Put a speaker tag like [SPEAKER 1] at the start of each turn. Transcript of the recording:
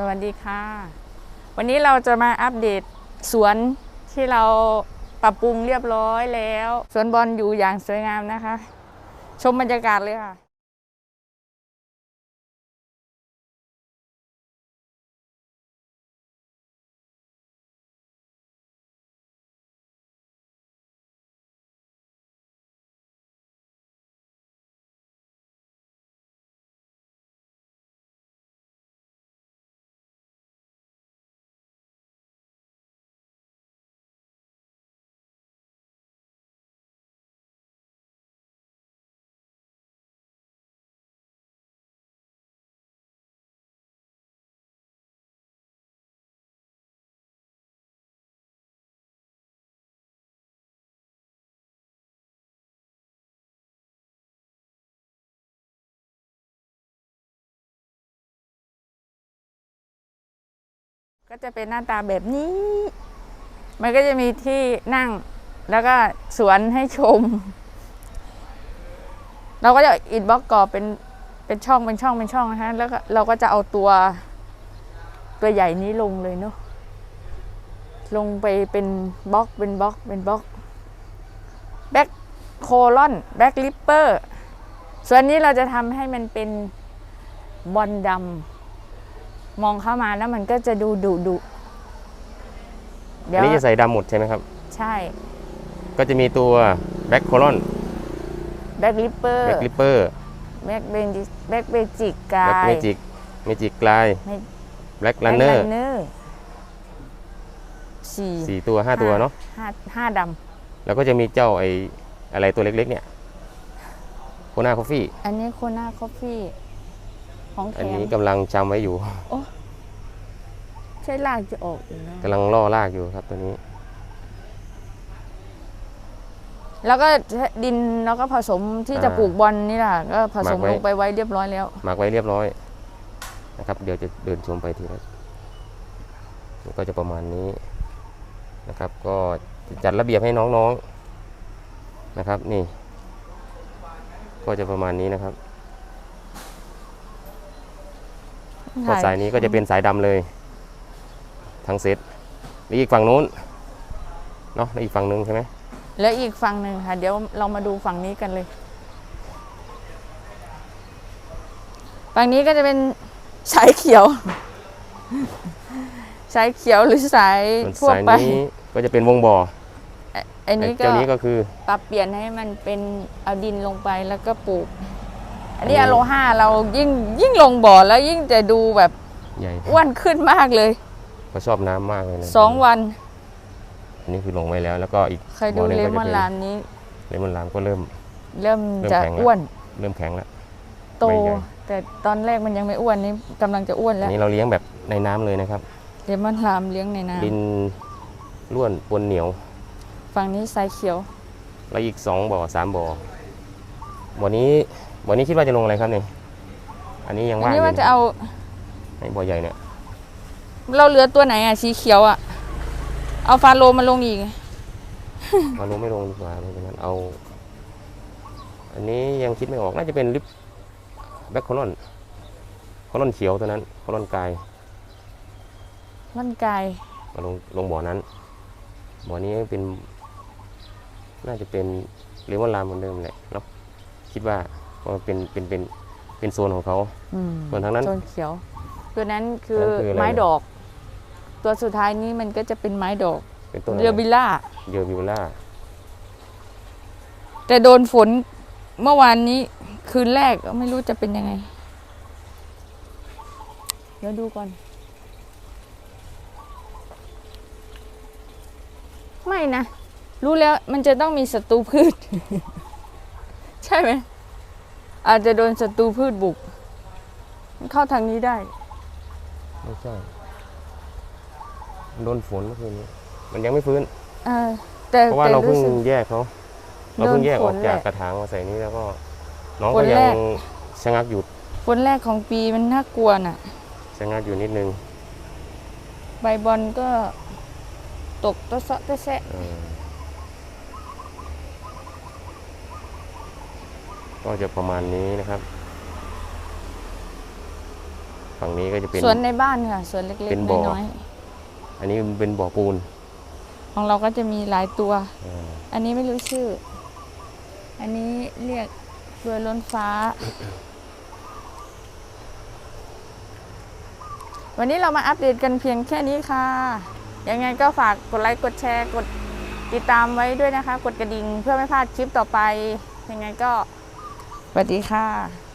[SPEAKER 1] สวัสดีค่ะ วันนี้เราจะมาอัปเดตสวนที่เราปรับปรุงเรียบร้อยแล้ว สวนบอลอยู่อย่างสวยงามนะคะ ชมบรรยากาศเลยค่ะ ก็จะเป็นหน้าตาแบบนี้ มันก็จะมีที่นั่ง แล้วก็สวนให้ชม เราก็จะอิฐบล็อกกรอบเป็นเป็นช่องเป็นช่องเป็นช่องนะคะแล้วเราก็จะเอาตัวตัวใหญ่นี้ลงเลยเนาะ ลงไปเป็นบล็อกเป็นบล็อกเป็นบล็อกแบ็คโคลอนแบ็คลิปเปอร์ ส่วนนี้เราจะทำให้มันเป็นบอลดำ มองเข้ามาแล้วมันก็จะดูดุดุเดี๋
[SPEAKER 2] อั
[SPEAKER 1] ย
[SPEAKER 2] น
[SPEAKER 1] ว
[SPEAKER 2] นี้จะใส่ดำหมดใช่ไหมครับ
[SPEAKER 1] ใช่
[SPEAKER 2] ก็จะมีตัวแบ็คโคลอน
[SPEAKER 1] แบ็คลิปเปอร์
[SPEAKER 2] แบ็คลิปเปอร์
[SPEAKER 1] แบ็คเบนแบ็คเบจิกกา
[SPEAKER 2] แบ็ค
[SPEAKER 1] ย
[SPEAKER 2] เมจิกเมจิกกลาย
[SPEAKER 1] ไม่
[SPEAKER 2] แบล็กลันเนอร์
[SPEAKER 1] เนอร์สี่
[SPEAKER 2] สี่ตัวห้าตัวเนาะ
[SPEAKER 1] ห้าห้าด
[SPEAKER 2] แล้วก็จะมีเจ้าไออะไรตัวเล็กๆเนี่ยโคนาคอฟฟี่ำ
[SPEAKER 1] อันนี้โคนาคอฟฟี่ ของแถ
[SPEAKER 2] อัน
[SPEAKER 1] ม
[SPEAKER 2] นี้กำลังจำไว้อยู่
[SPEAKER 1] ใช่ลากจะออกอยู่นะ
[SPEAKER 2] กำลังล่อลากอยู่ครับตัวนี้
[SPEAKER 1] แล้วก็ดินแล้วก็ผสมที่จะ
[SPEAKER 2] อ่า
[SPEAKER 1] ปลูกบอลนี่แหละก็ผสม
[SPEAKER 2] หมักไว้
[SPEAKER 1] ลงไปไว้เรียบร้อยแล้ว
[SPEAKER 2] หมักไว้เรียบร้อยนะครับเดี๋ยวจะเดินชมไปทีละก็จะประมาณนี้นะครับ ก็จะจัดระเบียบให้น้องๆนะครับ นี่ ก็จะประมาณนี้นะครับ ก็สายนี้ก็จะเป็นสายดำเลย ทั้งเซตนี่อีกฝั่งนู้นเนาะแล้วอีกฝั่งนึงใช่ไหม
[SPEAKER 1] แล้วอีกฝั่งหนึ่งค่ะ เดี๋ยวเรามาดูฝั่งนี้กันเลย ฝั่งนี้ก็จะเป็นสายเขียวสายเขียวหรือสาย
[SPEAKER 2] ส่วน
[SPEAKER 1] ทั่ว
[SPEAKER 2] สาย
[SPEAKER 1] ไป
[SPEAKER 2] นี้ก็จะเป็นวงบ่อ
[SPEAKER 1] อะอันนี้ก็
[SPEAKER 2] เจ้านี้ก็คือ
[SPEAKER 1] ปรับเปลี่ยนให้มันเป็นเอาดินลงไปแล้วก็ปลูก อันนี้
[SPEAKER 2] อันนี้
[SPEAKER 1] อะโลห้าเรายิ่งยิ่งลงบ่อแล้วยิ่งจะดูแบบ
[SPEAKER 2] ใหญ่
[SPEAKER 1] อ้วนขึ้นมากเลย
[SPEAKER 2] เขาชอบน้ำมากเลยนะ
[SPEAKER 1] สองวัน
[SPEAKER 2] อันนี้คือลงไว้แล้ว แล้วก็อีก
[SPEAKER 1] ใครดู
[SPEAKER 2] บ่หนึ่ง
[SPEAKER 1] เล
[SPEAKER 2] ก็
[SPEAKER 1] ม
[SPEAKER 2] จะ
[SPEAKER 1] อน
[SPEAKER 2] เป็น
[SPEAKER 1] ลามนี้
[SPEAKER 2] เลมอนลามก็เริ่ม
[SPEAKER 1] เริ่ม
[SPEAKER 2] เริ่ม
[SPEAKER 1] จะ
[SPEAKER 2] แข็งแล้ว
[SPEAKER 1] อ้วน
[SPEAKER 2] เริ่มแข็งแล้ว
[SPEAKER 1] โต
[SPEAKER 2] ใบใหญ่
[SPEAKER 1] แต่ตอนแรกมันยังไม่อ้วนนี่กำลังจะอ้วน
[SPEAKER 2] อั
[SPEAKER 1] แล้
[SPEAKER 2] น
[SPEAKER 1] ว
[SPEAKER 2] นี้เราเลี้ยงแบบในน้ำเลยนะครับ
[SPEAKER 1] เลมอนลามเลี้ยงในน้
[SPEAKER 2] ดินร่วนปนเหนียวำ
[SPEAKER 1] ฝั่งนี้สายเขียว
[SPEAKER 2] แล้วอีกสองบ่อสามบ่อบ่อนี้ บ่อนี้คิดว่าจะลงอะไรครับเนี่ยอันนี้ยัง
[SPEAKER 1] อัน
[SPEAKER 2] ว่างอ
[SPEAKER 1] นี้
[SPEAKER 2] ยู่
[SPEAKER 1] ว่าจะเอา
[SPEAKER 2] ในบ่อใหญ่เนี่ย
[SPEAKER 1] เราเหลือตัวไหนอะสีเขียวอะ เอาฟาโลมาลงอีก
[SPEAKER 2] มาลงไม่ลงดีกว่าไม่เป็นนั้นเอา อันนี้ยังคิดไม่ออกน่าจะเป็นลิปแบ็คโคลอนโคลอนเขียวตัวนั้นโคลอนกาย
[SPEAKER 1] มันกาย
[SPEAKER 2] มาลงลงบ่อนั้นบ่อนี้เป็น น่าจะเป็นเลมอนลามเหมือนเดิมแหละเนาะคิดว่า เพราะว่าเป็นเป็นเป็นเป็นโซนของเขา
[SPEAKER 1] อืม
[SPEAKER 2] ส่วนทางนั้น
[SPEAKER 1] โซนเขียวตัวนั้นคือ
[SPEAKER 2] นั่นคืออะไร
[SPEAKER 1] ไม้ดอก ตัวสุดท้ายนี้มันก็จะเป็นไม้ดอก
[SPEAKER 2] เป็นต้นอะไร
[SPEAKER 1] เรือบิล่า
[SPEAKER 2] เยอร์บิวล่า
[SPEAKER 1] แต่โดนฝนเมื่อวานนี้คืนแรกก็ไม่รู้จะเป็นยังไง เดี๋ยวดูก่อน ไม่นะ รู้แล้วมันจะต้องมีศัตรูพืช ใช่ไหม อาจจะโดนศัตรูพืชบุก มันเข้าทางนี้ได้
[SPEAKER 2] ไม่ใช่โดนฝนเมื่อคืนนี้ มันยังไม่ฟื้น
[SPEAKER 1] เออแต่
[SPEAKER 2] เพราะว่า
[SPEAKER 1] แต่
[SPEAKER 2] เราเพิ่ง
[SPEAKER 1] สึก
[SPEAKER 2] แยกเขาเราเพิ่งแยกออก
[SPEAKER 1] โดนฝน
[SPEAKER 2] จาก
[SPEAKER 1] แหละ
[SPEAKER 2] กระถางมาใส่นี้แล้วก็ น้อง
[SPEAKER 1] ฝ
[SPEAKER 2] ก็
[SPEAKER 1] น
[SPEAKER 2] ยั
[SPEAKER 1] แร
[SPEAKER 2] ง
[SPEAKER 1] ก
[SPEAKER 2] ชะงักอยู่
[SPEAKER 1] ฝนแรกของปีมันน่ากลัวน่ะ
[SPEAKER 2] ชะงักอยู่นิดนึง
[SPEAKER 1] ใบบอลก็ตกตะเซาะตะแซะ
[SPEAKER 2] เออ ก็จะประมาณนี้นะครับ ฝั่งนี้ก็จะเป็น
[SPEAKER 1] สวนในบ้านค่ะสวนเล็ก
[SPEAKER 2] เป็น
[SPEAKER 1] ๆ
[SPEAKER 2] บ่อ
[SPEAKER 1] น้อย
[SPEAKER 2] อันนี้เป็นบ่อปูน
[SPEAKER 1] ๆของเราก็จะมีหลายตัว
[SPEAKER 2] อ่า
[SPEAKER 1] อันนี้ไม่รู้ชื่อ อันนี้เรียกเรือล้นฟ้า วันนี้เรามาอัปเดตกันเพียงแค่นี้ค่ะ ยังไงก็ฝากกดไลค์กดแชร์กดติดตามไว้ด้วยนะคะ กดกระดิ่งเพื่อไม่พลาดคลิปต่อไป ยังไงก็ส วัสดีค่ะ